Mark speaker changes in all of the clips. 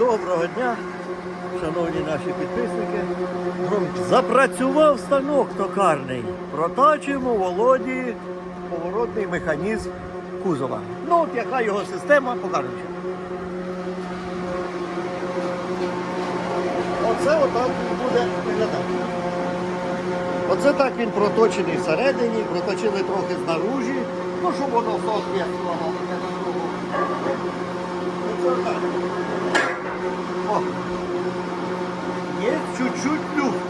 Speaker 1: Доброго дня, шановні наші підписники. Запрацював станок токарний. Протачуємо Володі поворотний механізм кузова. Ну, от яка його система, покажемо. Оце отак буде виглядати. Оце так він проточений всередині, проточили трохи знаружі, ну щоб воно соответствувало. Оце так. Є чуть-чуть люфт.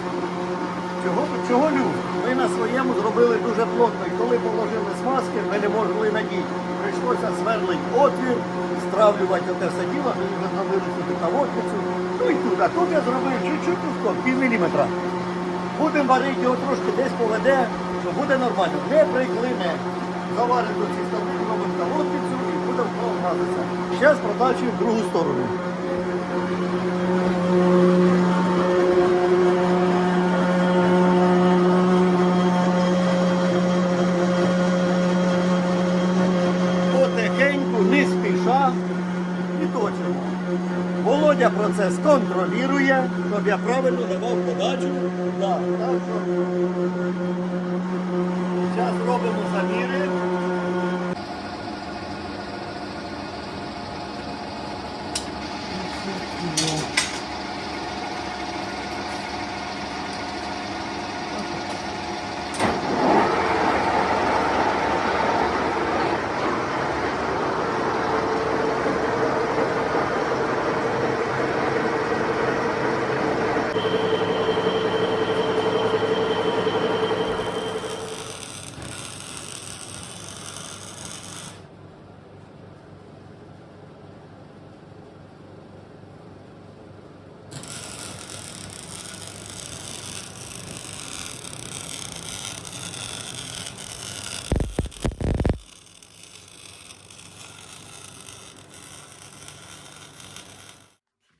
Speaker 1: Чого, чого люфт? Ми на своєму зробили дуже плотно. І коли положили смазки, ми не могли надіти. Прийшлося сверлити отвір, стравлювати те все діло, ми зробили сюди. Ну і тут, а тут я зробив чуть-чуть люфтом, пів міліметра. Будемо варити його трошки десь поведе, що буде нормально. Не приклине. Заваримо ці сторони, робимо колодницю і будемо гратися. Зараз протачуємо в другу сторону. Потихеньку, не спіша і точимо. Володя процес контролює, щоб я правильно давав подачу. Так, так. Зараз робимо заміри.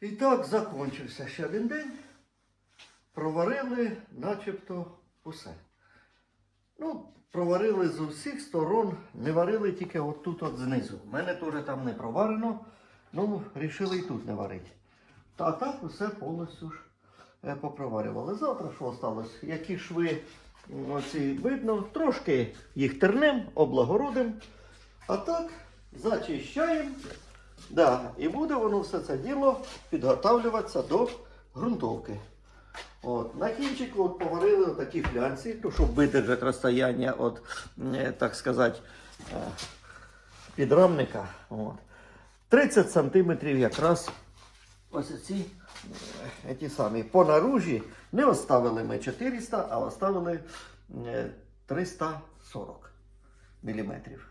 Speaker 1: І так закінчився ще один день. Проварили начебто усе. Ну, проварили з усіх сторон, не варили тільки отут от знизу. У мене теж там не проварено, ну, рішили і тут не варити. Та так усе повністю ж е, попроварювали. Завтра що осталось? Які шви оці видно, трошки їх тернем, облагородим. А так зачищаємо. Да, і буде воно все це діло підготавлюватися до ґрунтовки. От, на кінчику от поварили такі флянці, ну, щоб видержати розстояння від, е, так сказати, е, підрамника. От. 30 сантиметрів якраз ось ці е, ті самі. По наружі не оставили ми 400, а оставили е, 340 міліметрів.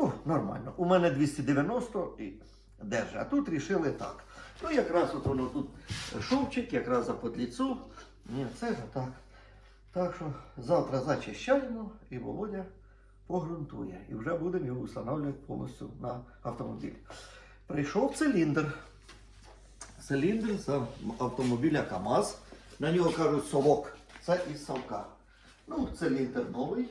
Speaker 1: Ну, нормально. У мене 290 і держить. А тут рішили так. Ну, якраз от воно тут шовчик, якраз за подліцу. Ні, це ж так. Так що завтра зачищаємо і Володя погрунтує. І вже будемо його встановлювати повністю на автомобіль. Прийшов циліндр. Циліндр з автомобіля КАМАЗ. На нього кажуть совок. Це із совка. Ну, циліндр новий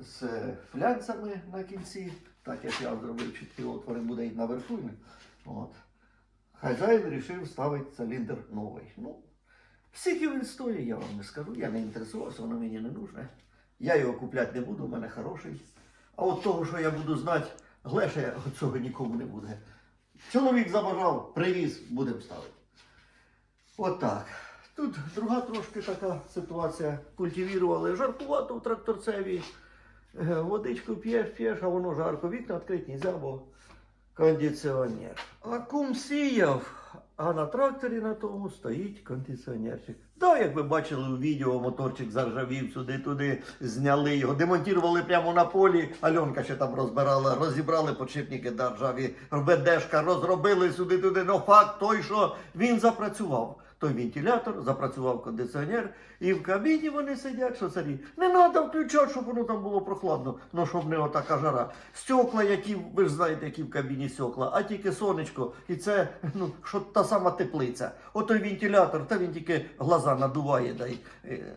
Speaker 1: з флянцями на кінці. Так як я зробив чіткі отвори, буде і наверху. От. Хазяїн вирішив ставити циліндр новий. Ну, скільки він стоїть, я вам не скажу. Я не інтересувався, воно мені не нужне. Я його купляти не буду, у мене хороший. А от того, що я буду знати, глеша цього нікому не буде. Чоловік забажав, привіз, будемо ставити. Отак. Тут друга трошки така ситуація. Культивірували жаркувато в тракторцеві. Е, Водичку п'єш, п'єш, а воно жарко. Вікна відкрити нельзя, бо кондиціонер. А кум сіяв, а на тракторі на тому стоїть кондиціонерчик. Да, як ви бачили у відео, моторчик заржавів сюди-туди, зняли його, демонтували прямо на полі. Альонка ще там розбирала, розібрали подшипники да, ржаві, БДшка, розробили сюди-туди. Ну факт той, що він запрацював. Той вентилятор, запрацював кондиціонер, і в кабіні вони сидять, що царі. Не треба включати, щоб воно там було прохладно, ну щоб не отака жара. Стекла, які, ви ж знаєте, які в кабіні стекла, а тільки сонечко, і це ну, що та сама теплиця. Отой вентилятор, та він тільки глаза надуває. Да, й, е.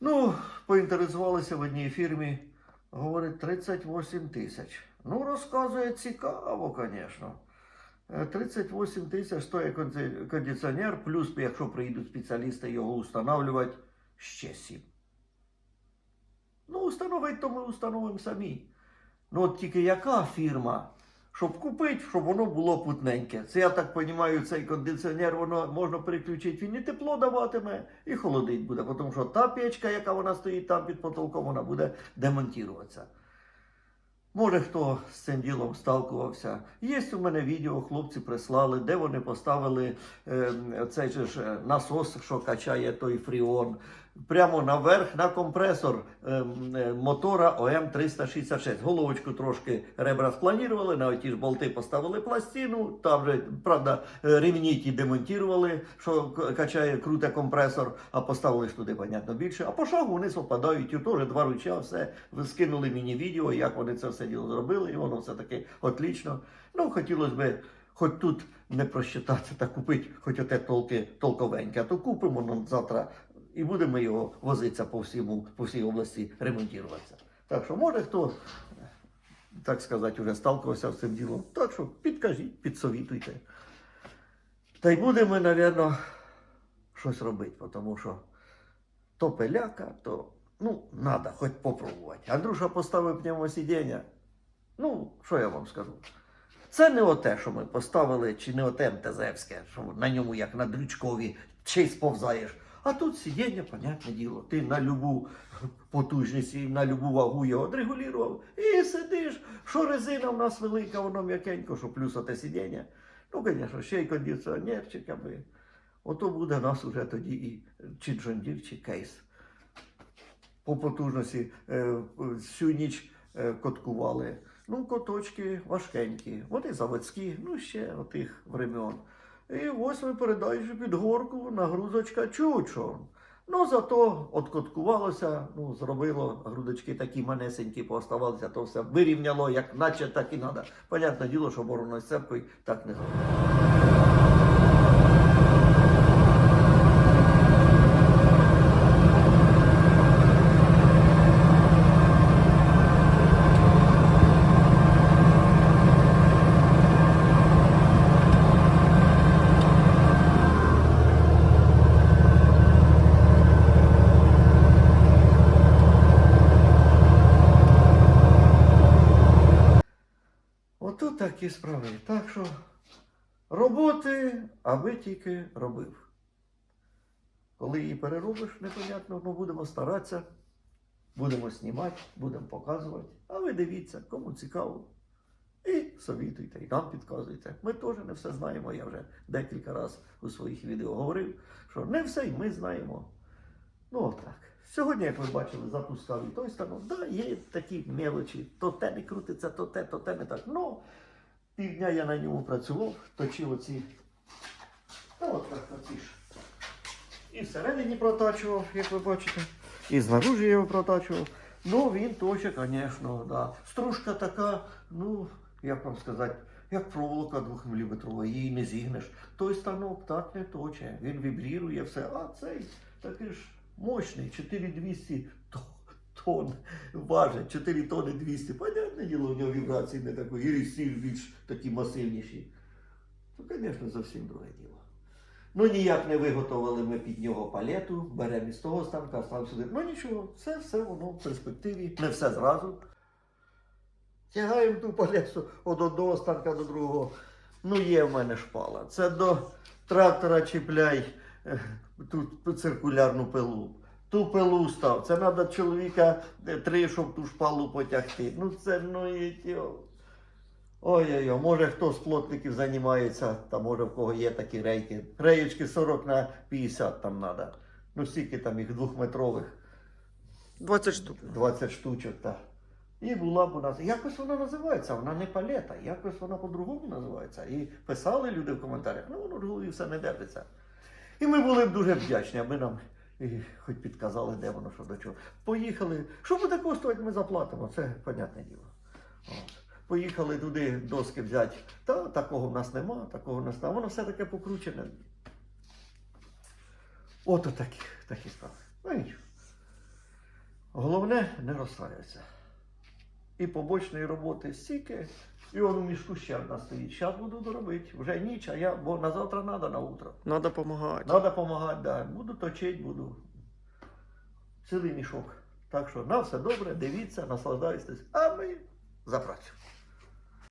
Speaker 1: Ну, поінтересувалися в одній фірмі, говорить, 38 тисяч. Ну, розказує цікаво, звісно. Е, 38 тисяч стоїть кондиціонер, плюс, якщо приїдуть спеціалісти його встановлювати, ще 7. Ну, установити, то ми установимо самі. Ну, от тільки яка фірма, щоб купити, щоб воно було путненьке. Це я так розумію, цей кондиціонер, воно можна переключити, він і тепло даватиме, і холодить буде. Тому що та печка, яка вона стоїть там під потолком, вона буде демонтуватися. Може, хто з цим ділом сталкувався. Є у мене відео, хлопці прислали, де вони поставили е, цей же ж е, насос, що качає той фріон, прямо наверх на компресор е, м, е, мотора ОМ366. Головочку трошки ребра спланірували, на оті ж болти поставили пластину, там же, правда, е, ремні ті демонтували, що качає круте компресор, а поставили ж туди, понятно, більше. А по шагу вони совпадають, теж два руча, все. Скинули мені відео, як вони це все діло зробили, і воно все таки отлично. Ну, хотілося б, хоч тут не просчитатися та купити, хоч оте толки, толковеньке, а то купимо ну, завтра і будемо його возитися по всьому, по всій області, ремонтуватися. Так що, може хто, так сказати, вже сталкувався з цим ділом. Так що підкажіть, підсовітуйте. Та й будемо, мабуть, щось робити, тому що то пиляка, то ну, треба хоч попробувати. Андрюша поставив пневмосидіння. Ну, що я вам скажу? Це не оте, що ми поставили, чи не оте МТЗевське, що на ньому, як на дрючкові, чи сповзаєш. А тут сидіння, понятне діло, ти на любу потужність і на любу вагу його отрегулював. І сидиш, що резина в нас велика, воно м'якенько, що плюс оте сидіння. Ну, звісно, ще й кондиціонерчик, аби. Ото буде у нас уже тоді і чи джондір, чи кейс. По потужності е, всю ніч е, коткували. Ну, коточки важкенькі, вони заводські, ну ще отих времен. І ось ви передаючи під горку нагрузочка чучо. Ну, зато откоткувалося, ну, зробило грудочки такі манесенькі, пооставалися, то все вирівняло, як наче так і треба. Понятне діло, що борону з церкви так не зробили. Ото такі справи. Так що роботи, аби тільки робив. Коли її переробиш, непонятно, ну будемо старатися, будемо знімати, будемо показувати. А ви дивіться, кому цікаво. І совітуйте, і нам підказуйте. Ми теж не все знаємо. Я вже декілька разів у своїх відео говорив, що не все й ми знаємо. Ну, отак. Сьогодні, як ви бачили, запускав і той станок. Да, є такі мелочі. То те не крутиться, то те, то те не так. Ну, півдня я на ньому працював, точив оці. Та от так ж. І всередині протачував, як ви бачите. І знаружи я його протачував. Ну, він точить, звісно, да. Стружка така, ну, як вам сказати, як проволока 2 мм, її не зігнеш. Той станок так не точить. Він вібрірує все. А цей такий ж мощний, 4200 то- тонн важить, 4 тонни 200. Понятне діло, у нього вібрації не такої, і рісіль більш такі масивніші. Ну, звісно, зовсім друге діло. Ну, ніяк не виготовили ми під нього палету, беремо із того станка, став сюди. Ну нічого, це все воно в перспективі, не все зразу. Тягаємо ту палету від одного станка до другого. Ну, є в мене шпала. Це до трактора чіпляй ту циркулярну пилу. Ту пилу став. Це треба чоловіка е, три, щоб ту шпалу потягти. Ну це ну і. Ой-ой-ой, може хто з плотників займається, та може в кого є такі рейки. Реєчки 40 на 50 там треба. Ну стільки там їх двохметрових.
Speaker 2: 20 штук.
Speaker 1: 20 штучок, так. І була б у нас. Якось вона називається, вона не палета, якось вона по-другому називається. І писали люди в коментарях, ну воно в голові все не держиться. І ми були б дуже вдячні, аби нам і, хоч підказали, де воно, що до чого. Поїхали. Що буде коштувати, ми заплатимо, це понятне діло. От. Поїхали туди доски взяти. Та такого в нас нема, такого в нас нема. Воно все таке покручене. Ото такі, такі справи. Ну нічого. Головне не розстраюватися. І побочної роботи стільки, І он у мішку ще одна стоїть. Зараз буду доробити. Вже ніч, а я, бо на завтра треба на утро.
Speaker 2: Надо допомагати.
Speaker 1: Надо допомагати, да. Буду точити, буду. Цілий мішок. Так що на все добре, дивіться, наслаждайтесь, а ми за працю.